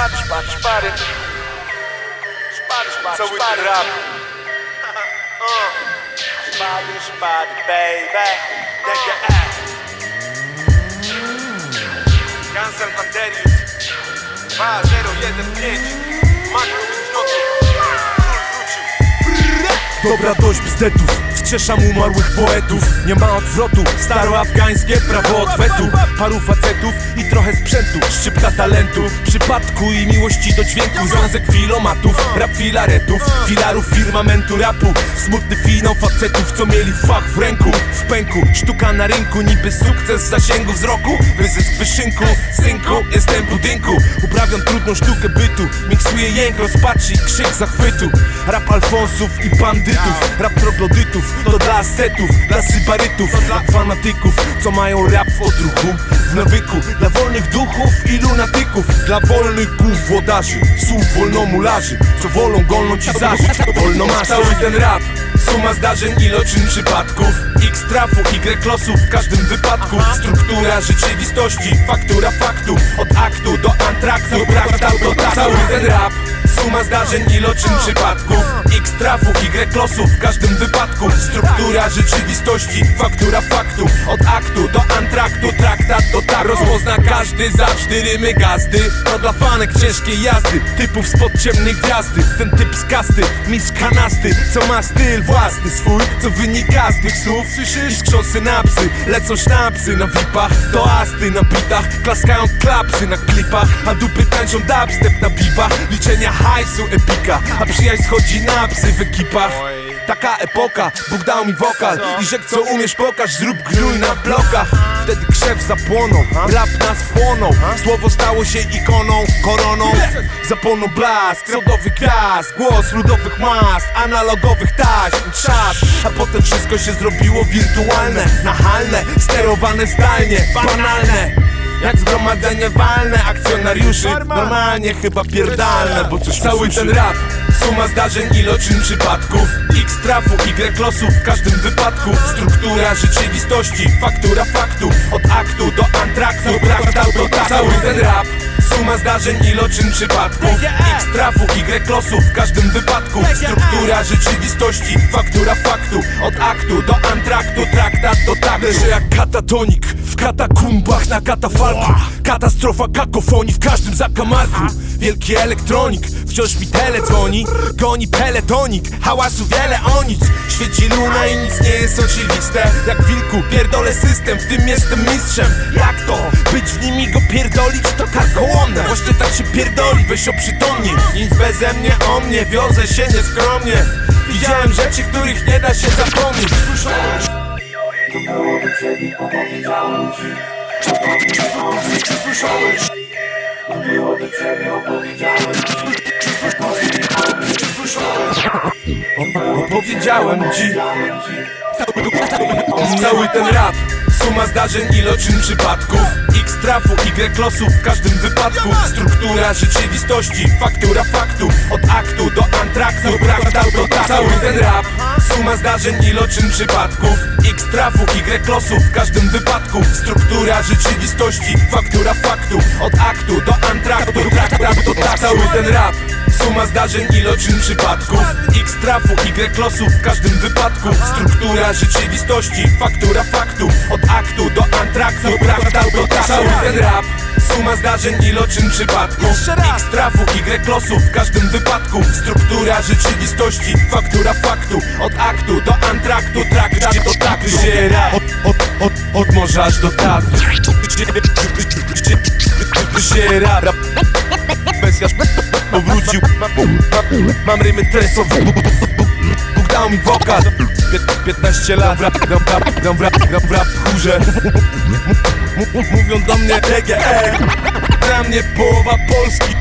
Szpary, szpary, szpary. Szpary, szpary, Cały szpary. rap. Szpary, szpary, baby. DGE. Cancel Banderius 2015 Makro Dobra dość bzdetów, wskrzeszam umarłych poetów. Nie ma odwrotu, staroafgańskie prawo odwetu Paru facetów i trochę sprzętu Szczypta talentu, przypadku i miłości do dźwięku Związek filomatów, rap filaretów. Filarów firmamentu rapu Smutny finał facetów, co mieli fach w ręku. W pęku, sztuka na rynku Niby sukces zasięgu wzroku. Wyzysk wyszynku, synku, jestem Trudną sztukę bytu. Miksuję jęk, rozpaczy i krzyk zachwytu. Rap alfonsów i bandytów. Rap troglodytów, to dla ascetów Dla sybarytów, dla fanatyków Co mają rap w odruchu, w nawyku Dla wolnych duchów i lunatyków Dla wolnych głów włodarzy Słów wolnomularzy Co wolą golnąć i zażyć. Wolno masz cały ten rap Suma zdarzeń, iloczyn przypadków? X trafu, Y losów w każdym wypadku. Struktura rzeczywistości, faktura faktu. Od aktu do antraktu, traktatu do taktu Cały ten rap Suma zdarzeń, iloczyn przypadków. X trafu, Y losów w każdym wypadku. Struktura rzeczywistości, faktura faktu. Od aktu do antraktu, traktat do tak Rozpozna każdy zawsze rymy gazdy. To dla fanek ciężkiej jazdy Typów spod ciemnej gwiazdy. Ten typ z kasty, mistrz kanasty Co ma styl własny swój Co wynika z tych słów. Słyszysz? Iskrzą synapsy, lecą sznapsy Na vipach, toasty na bitach Klaskają klapsy na klipach. A dupy tańczą dubstep na bibach Liczenia hajsu epika A przyjaźń schodzi na psy w ekipach. Taka epoka, Bóg dał mi wokal I rzekł co umiesz pokaż, zrób gnój na blokach. Wtedy krzew zapłonął, rap nas wchłonął Słowo stało się ikoną, koroną. Zapłonął blask, sodowy gwiazd Głos ludowych mas, analogowych taśm Trzask, a potem wszystko się zrobiło wirtualne Nachalne, sterowane zdalnie, banalne jak zgromadzenie walne akcjonariuszy Normalnie chyba pierdalne, bo coś Cały ten rap Suma zdarzeń, iloczyn przypadków. X trafu, Y losów w każdym wypadku. Struktura rzeczywistości, faktura faktu Od aktu do antraktu, Suma zdarzeń, iloczyn przypadków. X trafu, Y losów w każdym wypadku. Struktura rzeczywistości, faktura faktu. Od aktu do antraktu, traktat do taktu. Leżę jak katatonik w katakumbach na katafalku. Katastrofa kakofonii w każdym zakamarku. Wielki elektronik wciąż mi tele dzwoni Goni peletonik, hałasu wiele o nic. Świeci luna i nic nie jest oczywiste. Jak wilku pierdolę system, w tym jestem mistrzem. Jak to? Być w nim i go pierdolić to karkołomne Właśnie tak się pierdoli, weź oprzytomnij Nic beze mnie o mnie, wiozę się nieskromnie Widziałem rzeczy, których nie da się zapomnieć Byłoby ciebie, opowiedziałem ci Czy słyszałeś? Byłoby ciebie, opowiedziałem ci Czy słyszałeś? Opowiedziałem ci Cały ten rap Suma zdarzeń, iloczyn przypadków X trafu, Y losów w każdym wypadku. Struktura rzeczywistości, faktura faktu. Od aktu do antraktu, traktatu do taktu Cały ten rap. Suma zdarzeń, iloczyn przypadków. X trafu, Y losów w każdym wypadku. Struktura rzeczywistości, faktura faktu. Od aktu do antraktu, traktatu do taktu Cały ten rap Suma zdarzeń, iloczyn przypadków X trafu, Y losów w każdym wypadku. Struktura rzeczywistości, faktura faktu. Od aktu do antraktu, traktatu do taktu Cały ten rap. Suma zdarzeń, iloczyn przypadków X trafu, Y losów w każdym wypadku. Struktura rzeczywistości, faktura faktu. Od aktu do antraktu, traktatu do taktu od, od, od, od morza aż do teatru Się rap Mesjasz powrócił Mam, rymy tresowe Bóg dał mi wokal Pię- 15 lat. Gram, gram, gram, gram, gram, gram w rap chórze M- m- Mówią do mnie DGE Dla mnie połowa Polski